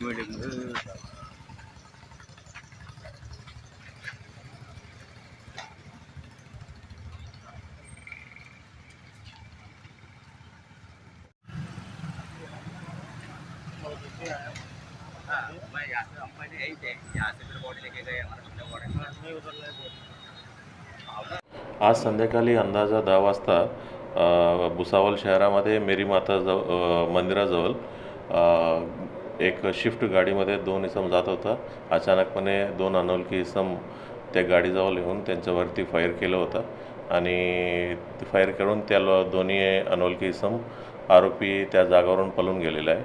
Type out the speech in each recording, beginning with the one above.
एक मिनिट एक मिनिट आज संध्याकाळी अंदाजा दहा वाजता अ, भुसावळ शहरामध्ये मेरी माता जव मंदिराजवळ एक शिफ्ट गाडीमध्ये दोन इसम जात होता. अचानकपणे दोन अनोळखी इसम त्या गाडीजवळ येऊन त्यांच्यावरती फायर केलं होतं. आणि फायर करून त्या दोन्ही अनोळखी इसम आरोपी त्या जागावरून पळून गेलेला आहे.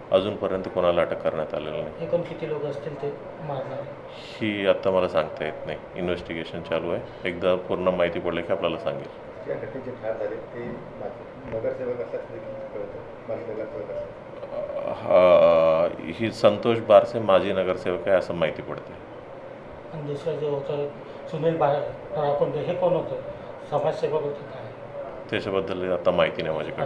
अजूनपर्यंत कोणाला अटक करण्यात आलेलं नाही. एकूण किती लोक असतील ते मारणारे. ही आत्ता मला सांगता येत नाही. इन्व्हेस्टिगेशन चालू आहे. एकदा पूर्ण माहिती पडली की आपल्याला सांगेल. हा, ही संतोष बारसे माजी नगरसेवक आहे असं माहिती पडते आणि दुसरं जे होतं सुनील हे कोण होतं? समाजसेवक होते काय त्याच्याबद्दल आता माहिती नाही माझ्याकडे.